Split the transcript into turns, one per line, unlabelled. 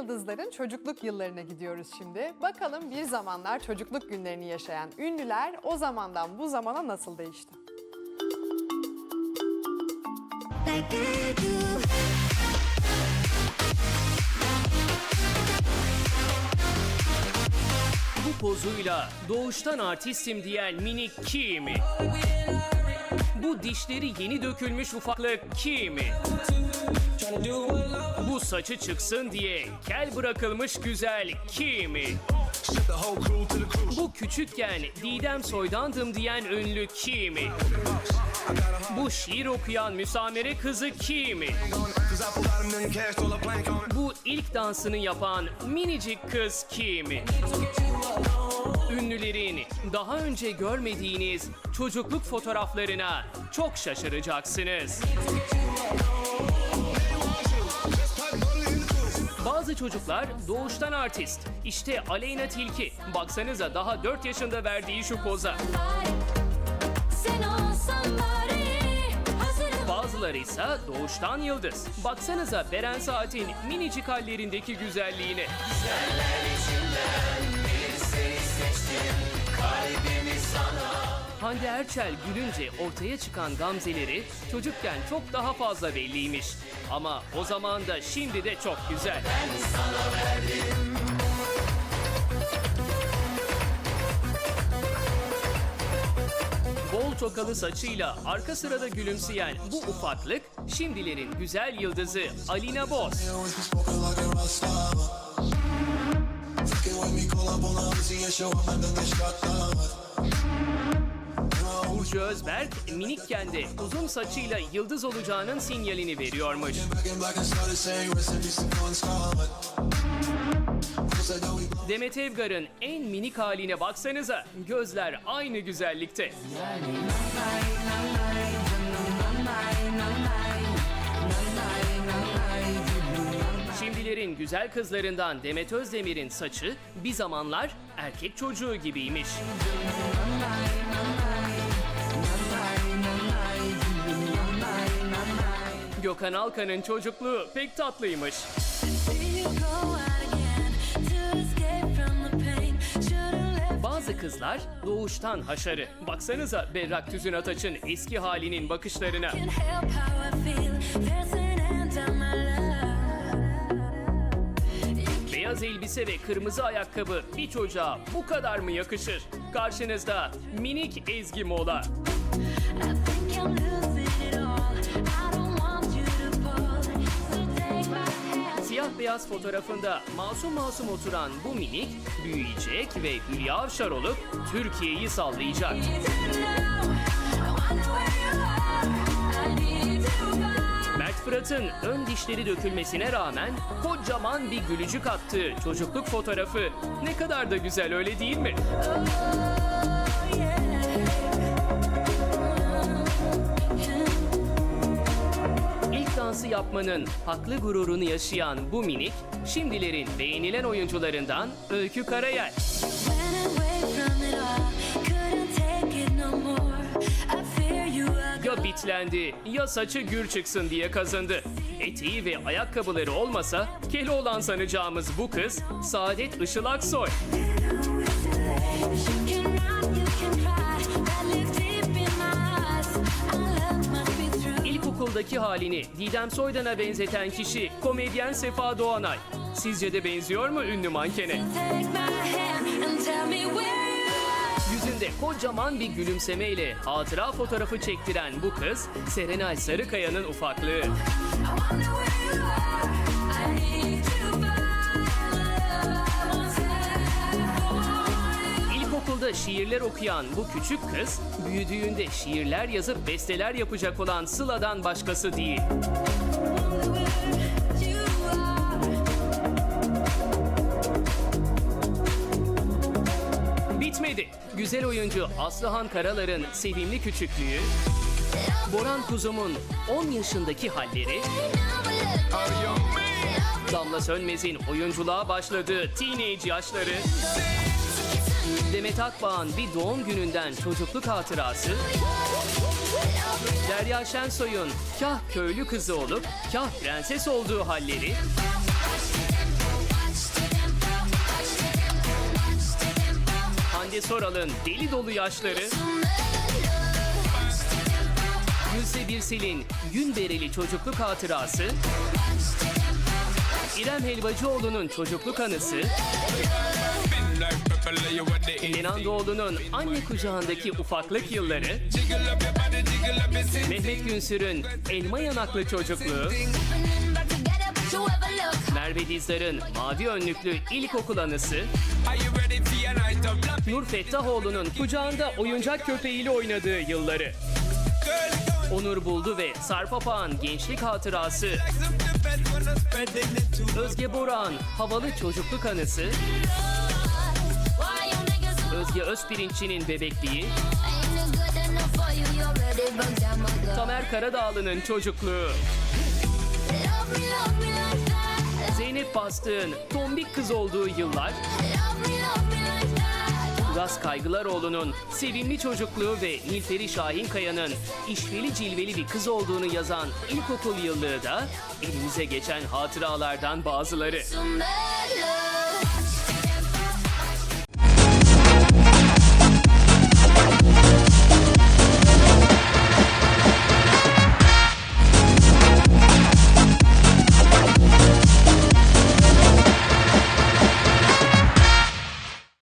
yıldızların çocukluk yıllarına gidiyoruz şimdi. Bakalım bir zamanlar çocukluk günlerini yaşayan ünlüler o zamandan bu zamana nasıl değişti?
Bu pozuyla doğuştan artistim diyen minik Kimi. Bu dişleri yeni dökülmüş ufaklık Kimi. Bu saçı çıksın diye kel bırakılmış güzel Kimi. Bu küçükken Didem Soydandım diyen ünlü Kimi. Bu şiir okuyan müsamere kızı Kimi. Bu ilk dansını yapan minicik kız Kimi. Ünlülerin daha önce görmediğiniz çocukluk fotoğraflarına çok şaşıracaksınız. Bazı çocuklar doğuştan artist. İşte Aleyna Tilki. Baksanıza daha 4 yaşında verdiği şu poza. Bazıları ise doğuştan yıldız. Baksanıza Beren Saat'in minicik hallerindeki güzelliğine. Hande Erçel gülünce ortaya çıkan gamzeleri çocukken çok daha fazla belliymiş. Ama o zaman da şimdi de çok güzel. Bol tokalı saçıyla arka sırada gülümseyen bu ufaklık şimdilerin güzel yıldızı Alina Boz. Burcu Özberk minikken de uzun saçıyla yıldız olacağının sinyalini veriyormuş. Demet Evgar'ın en minik haline baksanıza gözler aynı güzellikte. Şimdilerin güzel kızlarından Demet Özdemir'in saçı bir zamanlar erkek çocuğu gibiymiş. Gökhan Alkan'ın çocukluğu pek tatlıymış. Bazı kızlar doğuştan haşarı. Baksanıza Berrak Tüzün Ataç'ın eski halinin bakışlarına. Beyaz elbise ve kırmızı ayakkabı bir çocuğa bu kadar mı yakışır? Karşınızda minik Ezgi Mola.
I think I'm losing it all. I don't want
Siyah beyaz fotoğrafında masum masum oturan bu minik büyüyecek ve Hülya Avşar olup Türkiye'yi sallayacak. Mert Fırat'ın ön dişleri dökülmesine rağmen kocaman bir gülücük attığı çocukluk fotoğrafı ne kadar da güzel öyle değil mi? Dansı yapmanın haklı gururunu yaşayan bu minik, şimdilerin beğenilen oyuncularından Öykü Karayel. Ya bitlendi ya saçı gür çıksın diye kazındı. Eteği ve ayakkabıları olmasa Keloğlan sanacağımız bu kız Saadet Işıl Aksoy. İlkokuldaki halini Didem Soydan'a benzeten kişi komedyen Sefa Doğanay. Sizce de benziyor mu ünlü mankene? Yüzünde kocaman bir gülümsemeyle hatıra fotoğrafı çektiren bu kız Serenay Sarıkaya'nın ufaklığı. İlkokulda şiirler okuyan bu küçük kız, büyüdüğünde şiirler yazıp besteler yapacak olan Sıla'dan başkası değil. Bitmedi. Güzel oyuncu Aslıhan Karalar'ın sevimli küçüklüğü, Boran Kuzum'un 10 yaşındaki halleri, Damla Sönmez'in oyunculuğa başladığı teenage yaşları, Demet Akbağ'ın bir doğum gününden çocukluk hatırası, Derya Şensoy'un kah köylü kızı olup kah prenses olduğu halleri, Hande Soral'ın deli dolu yaşları, Gülse Birsel'in gün bereli çocukluk hatırası, İrem Helvacıoğlu'nun çocukluk anısı, Doğulu'nun anne kucağındaki ufaklık yılları, Mehmet Günsür'ün elma yanaklı çocukluğu, Merve Dizdar'ın mavi önlüklü ilkokul anısı, Nur Fettahoğlu'nun kucağında oyuncak köpeğiyle oynadığı yılları, Onur Buldu ve Sarp Apağan gençlik hatırası, Özge Boran havalı çocukluk anısı, Özge Özpirinççi'nin bebekliği, Tamer Karadağlı'nın çocukluğu, Zeynep Bastık'ın tombik kız olduğu yıllar, Uras Kaygılaroğlu'nun sevimli çocukluğu ve Nilperi Şahinkaya'nın işveli cilveli bir kız olduğunu yazan ilkokul yıllığı da elimize geçen hatıralardan bazıları.